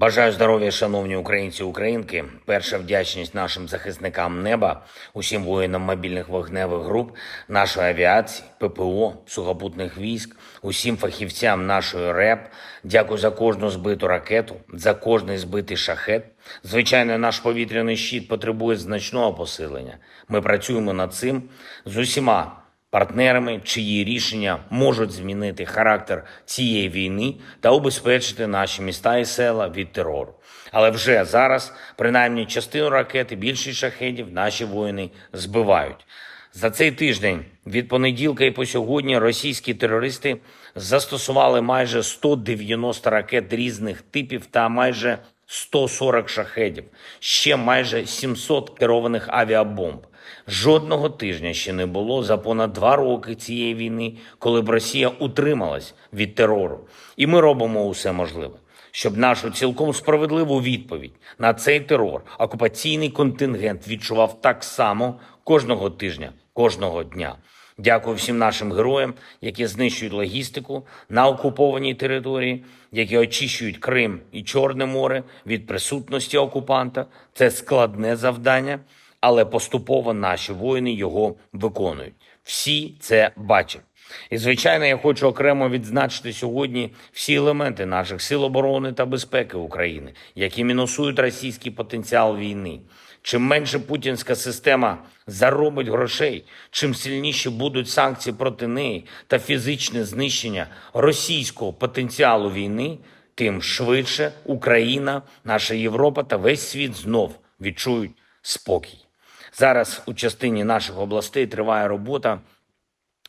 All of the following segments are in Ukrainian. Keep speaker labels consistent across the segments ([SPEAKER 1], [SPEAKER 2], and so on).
[SPEAKER 1] Бажаю здоров'я, шановні українці і українки. Перша вдячність нашим захисникам неба, усім воїнам мобільних вогневих груп, нашої авіації, ППО, сухопутних військ, усім фахівцям нашої РЕП. Дякую за кожну збиту ракету, за кожний збитий шахет. Звичайно, наш повітряний щит потребує значного посилення. Ми працюємо над цим з усіма партнерами, чиї рішення можуть змінити характер цієї війни та убезпечити наші міста і села від терору. Але вже зараз, принаймні, частину ракети, більшість шахедів наші воїни збивають. За цей тиждень від понеділка і по сьогодні російські терористи застосували майже 190 ракет різних типів та майже 140 шахедів, ще майже 700 керованих авіабомб. Жодного тижня ще не було за понад два роки цієї війни, коли б Росія утрималась від терору. І ми робимо усе можливе, щоб нашу цілком справедливу відповідь на цей терор окупаційний контингент відчував так само кожного тижня, кожного дня. Дякую всім нашим героям, які знищують логістику на окупованій території, які очищують Крим і Чорне море від присутності окупанта. Це складне завдання, але поступово наші воїни його виконують. Всі це бачать. І звичайно, я хочу окремо відзначити сьогодні всі елементи наших сил оборони та безпеки України, які мінусують російський потенціал війни. Чим менше путінська система заробить грошей, чим сильніші будуть санкції проти неї та фізичне знищення російського потенціалу війни, тим швидше Україна, наша Європа та весь світ знов відчують спокій. Зараз у частині наших областей триває робота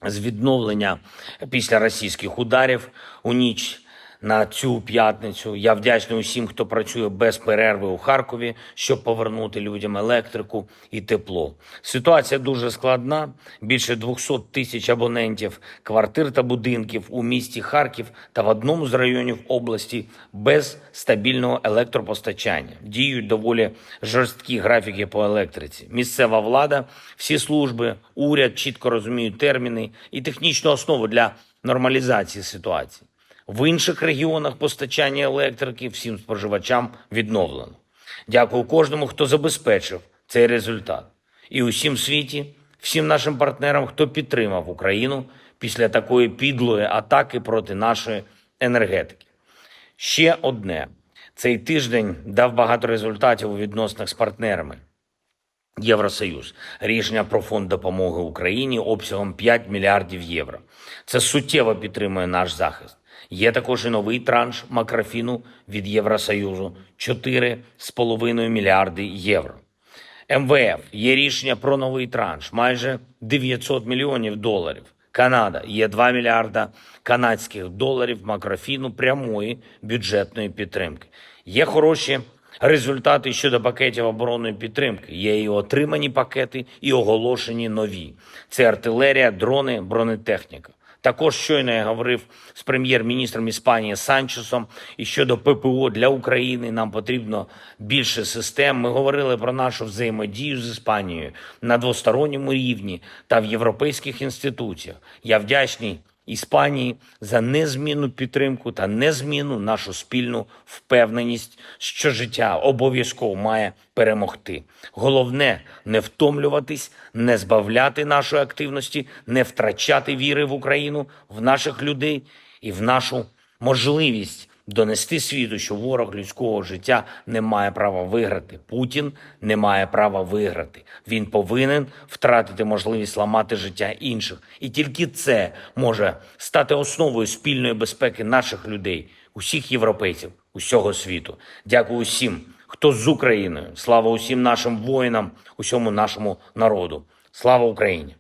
[SPEAKER 1] з відновлення після російських ударів у ніч на цю п'ятницю. Я вдячний усім, хто працює без перерви у Харкові, щоб повернути людям електрику і тепло. Ситуація дуже складна. Більше 200 тисяч абонентів квартир та будинків у місті Харків та в одному з районів області без стабільного електропостачання. Діють доволі жорсткі графіки по електриці. Місцева влада, всі служби, уряд чітко розуміють терміни і технічну основу для нормалізації ситуації. В інших регіонах постачання електрики всім споживачам відновлено. Дякую кожному, хто забезпечив цей результат. І усім світі, всім нашим партнерам, хто підтримав Україну після такої підлої атаки проти нашої енергетики. Ще одне: цей тиждень дав багато результатів у відносинах з партнерами. Євросоюз рішення про фонд допомоги Україні обсягом 5 мільярдів євро. Це суттєво підтримує наш захист. Є також і новий транш макрофіну від Євросоюзу 4,5 мільярди євро. МВФ є рішення про новий транш майже 900 мільйонів доларів. Канада є 2 мільярда канадських доларів макрофіну прямої бюджетної підтримки. Є хороші результати щодо пакетів оборонної підтримки. Є і отримані пакети, і оголошені нові. Це артилерія, дрони, бронетехніка. Також щойно я говорив з прем'єр-міністром Іспанії Санчесом. І щодо ППО для України нам потрібно більше систем. Ми говорили про нашу взаємодію з Іспанією на двосторонньому рівні та в європейських інституціях. Я вдячний Іспанії за незмінну підтримку та незмінну нашу спільну впевненість, що життя обов'язково має перемогти. Головне не втомлюватись, не збавляти нашої активності, не втрачати віри в Україну, в наших людей і в нашу можливість донести світу, що ворог людського життя не має права виграти. Путін не має права виграти. Він повинен втратити можливість ламати життя інших. І тільки це може стати основою спільної безпеки наших людей, усіх європейців, усього світу. Дякую усім, хто з Україною. Слава усім нашим воїнам, усьому нашому народу. Слава Україні!